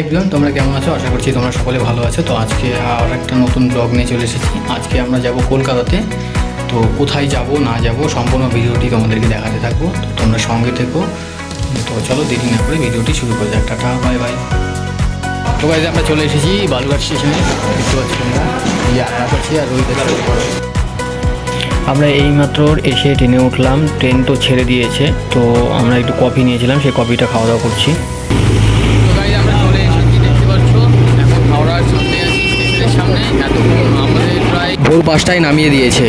Everyone তোমরা কেমন আছো? আশা করছি তোমরা সকলে ভালো আছো। তো আজকে আর একটা নতুন ব্লগ নিয়ে চলে এসেছি। আজকে আমরা যাব কলকাতাতে। তো কোথায় যাব, না যাব, সম্পূর্ণ ভিডিওটি তোমাদেরকে দেখাতে থাকব। তো তোমরা সঙ্গে থেকো। তো চলো দেরি না করে ভিডিওটি শুরু করে যাক। টাটা বাই বাই তো গাইজ আমরা চলে এসেছি বালুঘাট স্টেশনে দেখতে পাচ্ছি যে আয়া করছি আর রোহিত। আমরা এইমাত্র এসে ট্রেনে উঠলাম। ট্রেন তো ছেড়ে দিয়েছে। তো আমরা একটু কফি নিয়েছিলাম। সেই কফিটা খাওয়া দাওয়া করছি তো গাইজ আমরা চলে এসেছি দেখতে পাচ্ছ এখন হাওড়ার সামনে আছি স্টেশনের সামনে এতক্ষণ আমাদের প্রায় ভোর পাঁচটায় নামিয়ে দিয়েছে।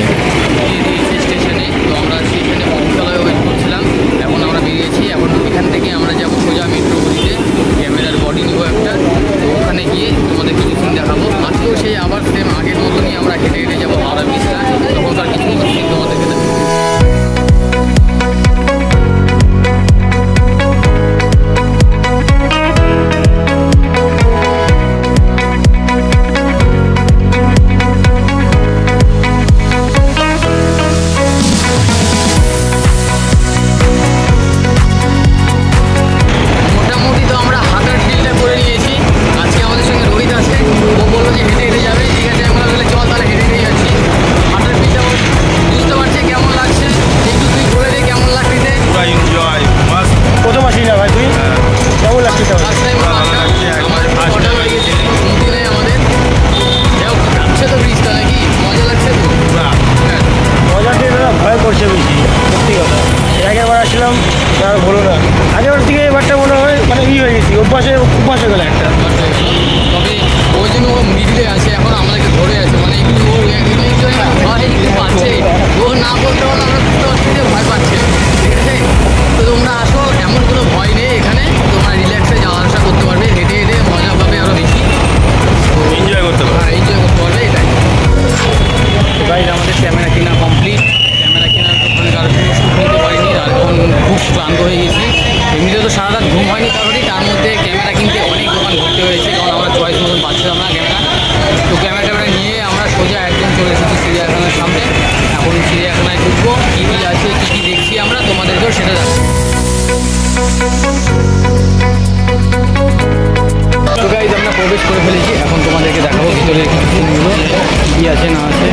আছে এখন আমাদেরকে ধরে আছে মানে একটু ও ভয় একটু পাচ্ছে ও না বলতে পারলে আমরা বুঝতে পারছি যে ভয় পাচ্ছে ঠিক আছে তো তোমরা আসো এমন কোনো ভয় নেই এখানে তোমরা রিল্যাক্সে যাওয়া আসা করতে পারবে হেঁটে হেঁটে মজা পাবে আরও বেশি এনজয় করতে পারো আর এনজয় করতে পারবে এটাই আমাদের ক্যামেরা কেনা কমপ্লিট ক্যামেরা কেনার ওখানে কারোর সঙ্গে শ্যুট নিতে পারিনি আর এখন খুব ক্লান্ত হয়ে গেছি এমনিতে তো সারা রাত ঘুম হয়নি কারোরই তার মধ্যে ক্যামেরা কিনতে অনেক দোকান ঘুরতে হয়েছে এখন চিড়িয়াখানায় ঢুকবো। কী কী আছে কী কী দেখছি আমরা তোমাদেরকেও সেটা তো গাইজ আমরা প্রবেশ করে ফেলেছি। এখন তোমাদেরকে দেখাবো ভিতরে কিছু কী আছে না আছে।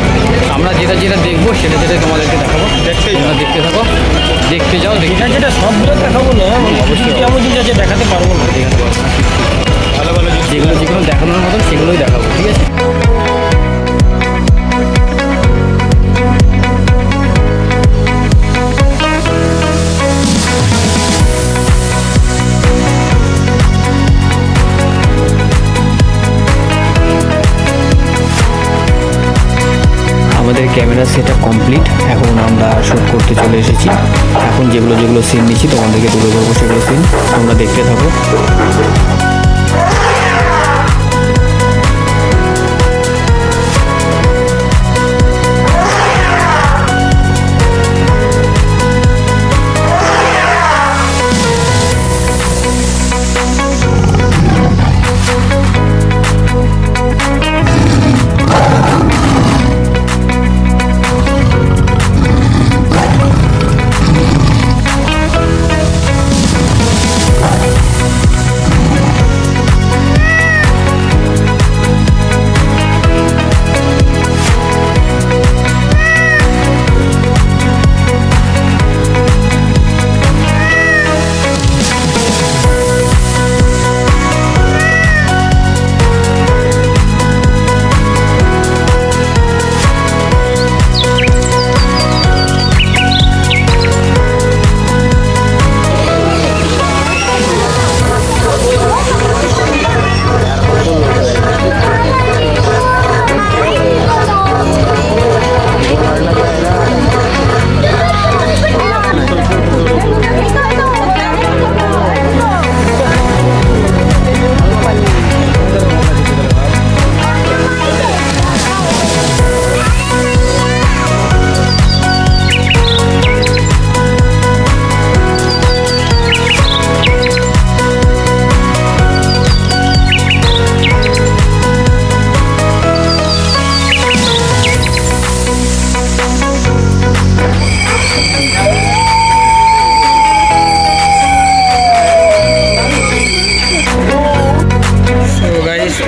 আমরা যেটা যেটা দেখব সেটা সেটাই তোমাদেরকে দেখাবো। দেখতেই তোমরা দেখতে থাকো। দেখতে যাও দেখতে যেটা সবগুলো দেখাবো না অবশ্যই। কিছু জিনিস আছে দেখাতে পারব না। দেখাতে পারব ভালো ভালো যেগুলো যেগুলো দেখানোর মতন সেগুলোই দেখাবো ঠিক আছে? চলে এসেছি। এখন যেগুলো যেগুলো সিন নিচ্ছি, তোমাদেরকে তুলে ধরবো, সেগুলো সিন তোমরা দেখতে থাকো।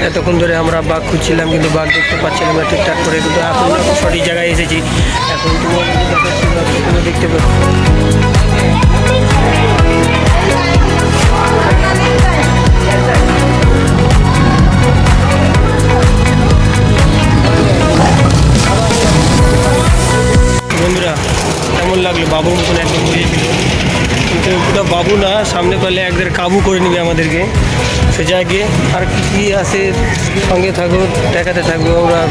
অনেকক্ষণ ধরে আমরা বাঘ খুঁজছিলাম, কিন্তু বাঘ দেখতে পাচ্ছিলাম না ঠিকঠাক করে, কিন্তু এখন সঠিক জায়গায় এসেছি। এখন তোমার দেখতে পাচ্ছ বন্ধুরা, কেমন লাগল? বাবুর মতন একদম ওটা বাবু না, সামনে পেলে একদের কাবু করে নেবে আমাদেরকে। সে জায়গায় আর কি কী আছে, সঙ্গে থাকো, দেখাতে থাকব আমরা।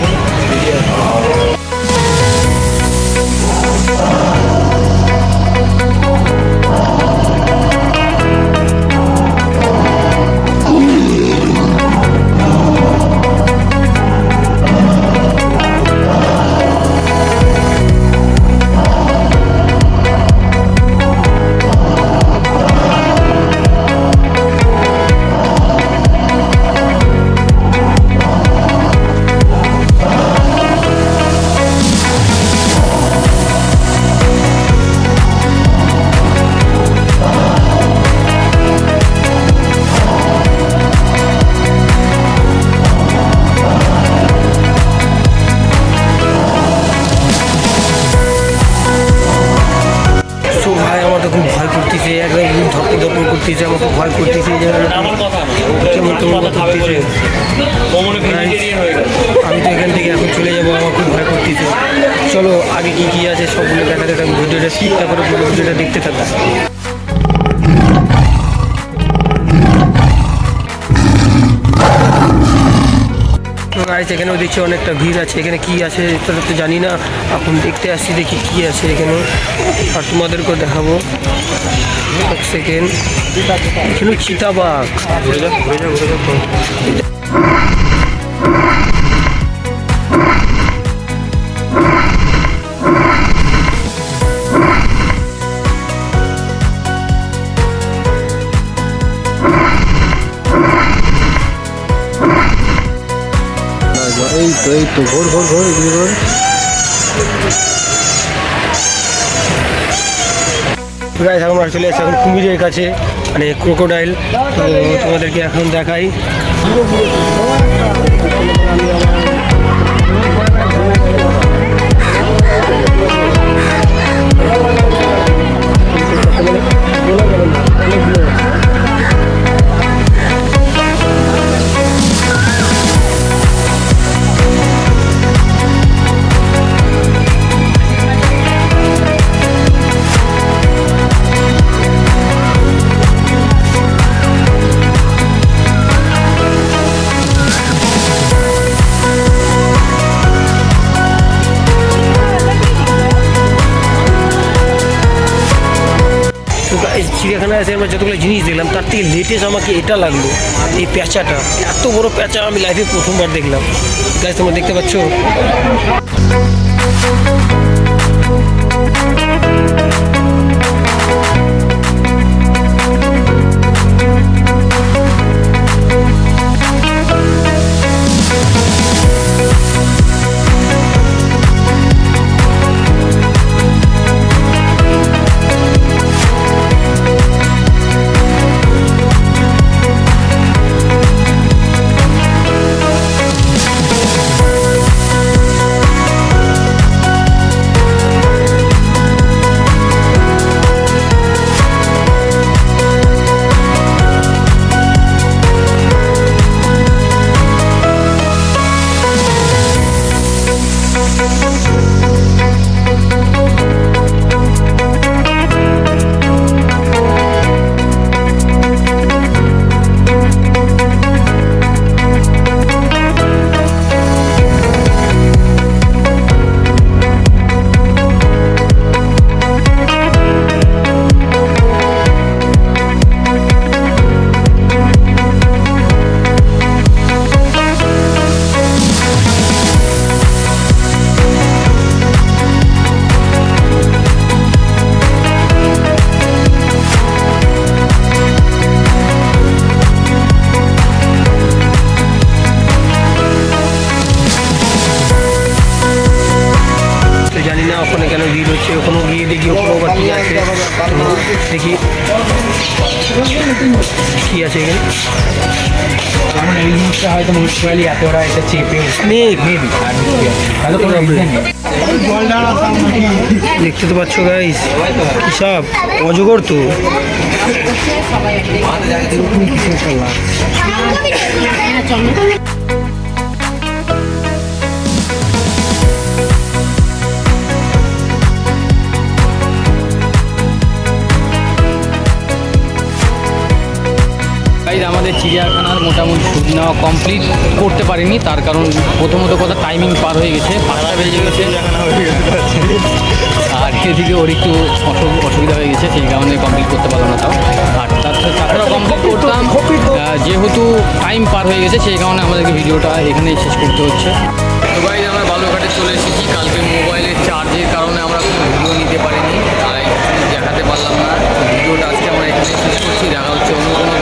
তো ভাই আমার তো খুব ভয় করতেছে একদম ধপ্প ধপ্প করতেছে আমার খুব ভয় করতেছে যে কেমন কেমন করতেছে আমি তো এখান থেকে এখন চলে যাব আমার খুব ভয় করতেছে। চলো আগে কী কী আছে সবগুলো দেখা থাকব ভিডিওটা ঠিক তারপরে পুরো ভিডিওটা দেখতে থাকব গাইস এখানেও দেখছি অনেকটা ভিড় আছে। এখানে কি আছে এটা তো জানি না। এখন দেখতে আসছি, দেখি কি আছে এখানে। আর তোমাদেরকেও দেখাবো। এক সেকেন্ড। এখানে চিতাবাঘ। ঘুরে ঘুরে ঘুরে এই তো ঘোর ঘোর ঘোর এগুলো ঘোর গাইস আমরা চলে এসেছি এখন কুমিরের কাছে মানে ক্রোকোডাইল তো তোমাদেরকে এখন দেখাই। তো চিড়িয়াখানায় এসে আমরা যতগুলো জিনিস দেখলাম, তার থেকে লেটেস্ট আমাকে এটা লাগল, এই প্যাঁচাটা। এত বড় প্যাঁচা আমি লাইফে প্রথমবার দেখলাম। গাছ তোমরা দেখতে পাচ্ছ? কী আছে এখানে? যেমন এই জিনিসটা হয়তো মিউনিসিপ্যালি এত ওরা এটা চেপে স্নেক মেবি তাহলে কোনো reason নেই দেখতে তো পাচ্ছ গাইস কি সব? অজগর তো। গাইজ আমাদের চিড়িয়াখানার মোটামুটি শুট নেওয়া কমপ্লিট করতে পারিনি। তার কারণ প্রথমত কথা টাইমিং পার হয়ে গেছে। পাঁচটা বেজে গেছে। আর সেদিকে ওর একটু অসুবিধা হয়ে গেছে, সেই কারণে কমপ্লিট করতে পারল না তাও। আর তাছাড়া কমপ্লিট করতাম। যেহেতু টাইম পার হয়ে গেছে, সেই কারণে আমাদেরকে ভিডিওটা এখানেই শেষ করতে হচ্ছে। তো আমরা বালুরঘাটে চলে এসেছি। কালকে মোবাইলের চার্জের কারণে আমরা কোনো ভিডিও নিতে পারিনি। তাই দেখাতে পারলাম না। ভিডিওটা আজকে আমরা এখানে শেষ করছি। দেখা হচ্ছে অন্য কোনো